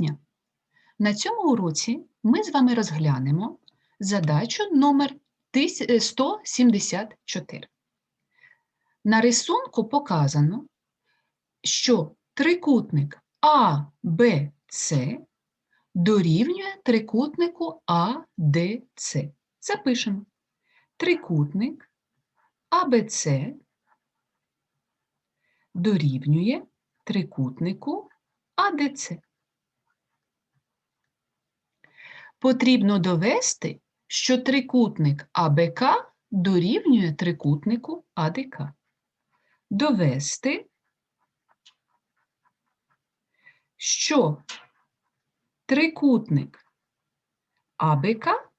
дня! На цьому уроці ми з вами розглянемо задачу номер е, 174. На рисунку показано, що трикутник АБЦ дорівнює трикутнику АДЦ. Запишемо. Трикутник АБЦ дорівнює трикутнику АДЦ. Потрібно довести, що трикутник АБК дорівнює трикутнику АДК. Довести, що трикутник АБК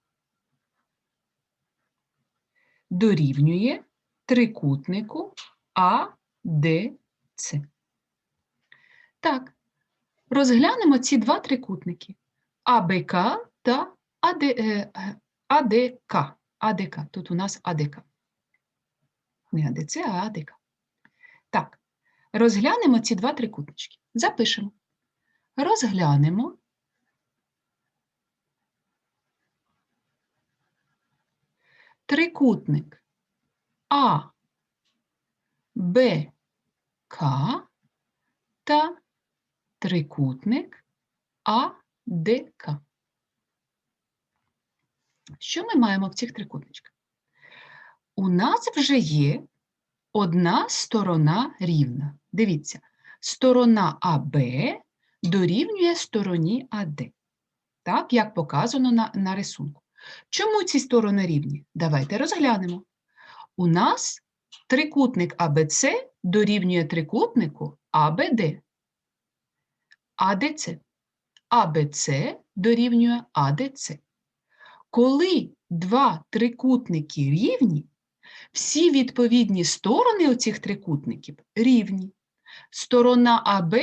дорівнює трикутнику АДЦ. Так, розглянемо ці два трикутники АБК та АД, е, е, АДК. АДК. Тут у нас АДК. Не АДЦ, а АДК. Так, розглянемо ці два трикутнички. Запишемо. Розглянемо трикутник А, Б, К та трикутник АДК. Що ми маємо в цих трикутничках? У нас вже є одна сторона рівна. Дивіться, сторона АБ дорівнює стороні АД. Так, як показано на, на рисунку. Чому ці сторони рівні? Давайте розглянемо. У нас трикутник АБЦ дорівнює трикутнику АБД. АДЦ. АБЦ дорівнює АДЦ. Коли два трикутники рівні, всі відповідні сторони оцих трикутників рівні. Сторона АБ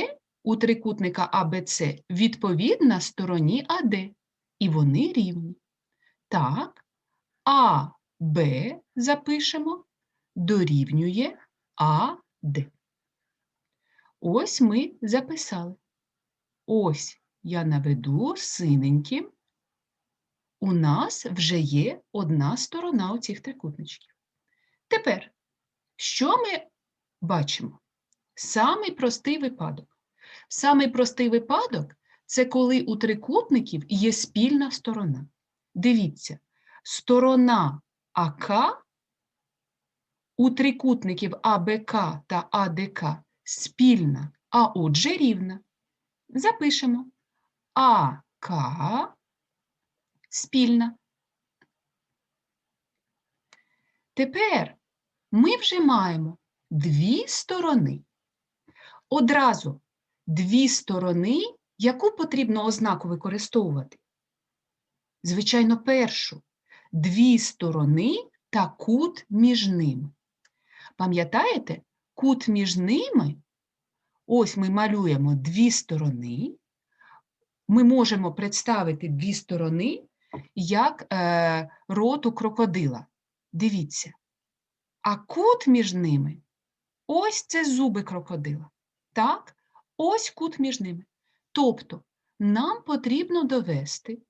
у трикутника АБЦ відповідна стороні АД, і вони рівні. Так, АБ запишемо дорівнює АД. Ось ми записали. Ось я наведу синеньким. У нас вже є одна сторона оцих трикутничків. Тепер, що ми бачимо? Самий простий випадок. Самий простий випадок це коли у трикутників є спільна сторона. Дивіться, сторона АК у трикутників АБК та АДК спільна, а отже рівна. Запишемо АК спільна. Тепер ми вже маємо дві сторони. Одразу дві сторони, яку потрібно ознаку використовувати? Звичайно, першу. Дві сторони та кут між ними. Пам'ятаєте, кут між ними, ось ми малюємо дві сторони. Ми можемо представити дві сторони як е, рот у крокодила. Дивіться. А кут між ними ось це зуби крокодила. Так, ось кут між ними. Тобто нам потрібно довести,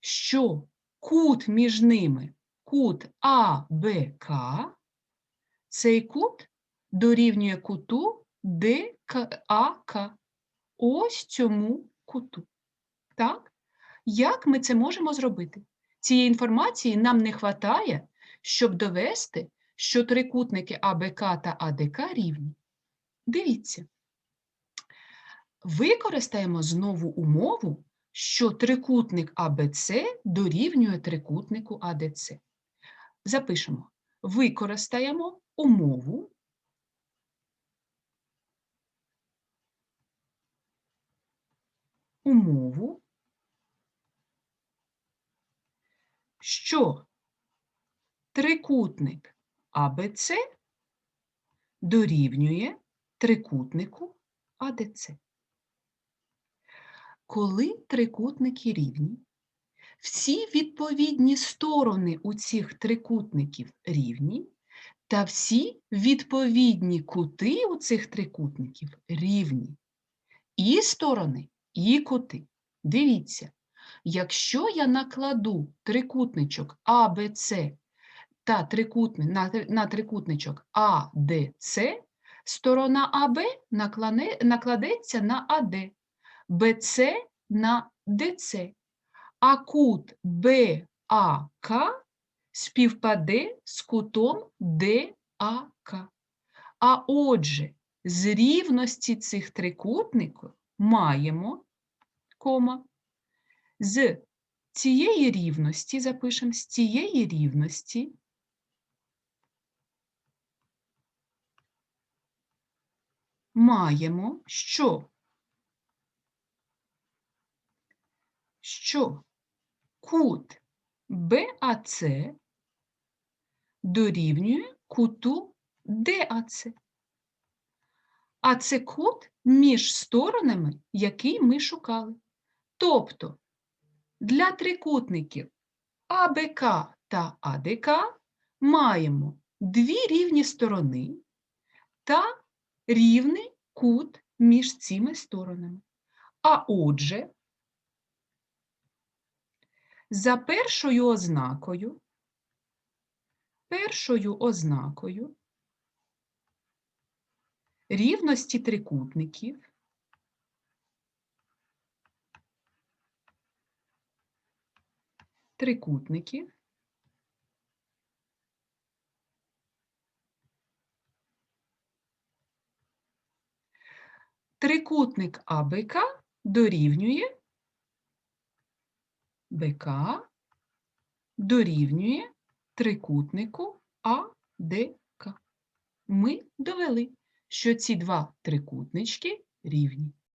що кут між ними, кут АБК, цей кут дорівнює куту ДКАК. Ось цьому куту. Так? Як ми це можемо зробити? Цієї інформації нам не вистачає, щоб довести, що трикутники АБК та АДК рівні. Дивіться. Використаємо знову умову, що трикутник АБЦ дорівнює трикутнику АДЦ. Запишемо. Використаємо умову. Умову, що трикутник АБЦ дорівнює трикутнику АДЦ. Коли трикутники рівні, всі відповідні сторони у цих трикутників рівні, та всі відповідні кути у цих трикутників рівні. І сторони, і кути. Дивіться, якщо я накладу трикутничок АБЦ та трикутни, на, на трикутничок АДЦ, сторона АБ наклане, накладеться на АД, БЦ на ДЦ, а кут БАК співпаде з кутом ДАК. А отже, з рівності цих трикутників маємо кома. З цієї рівності, запишемо, з цієї рівності маємо, що? Що кут БАЦ дорівнює куту ДАЦ. А це кут між сторонами, який ми шукали. Тобто для трикутників АБК та АДК маємо дві рівні сторони та рівний кут між цими сторонами. А отже, за першою ознакою, першою ознакою рівності трикутників трикутників трикутник АБК дорівнює БК дорівнює трикутнику АДК. Ми довели, що ці два трикутнички рівні.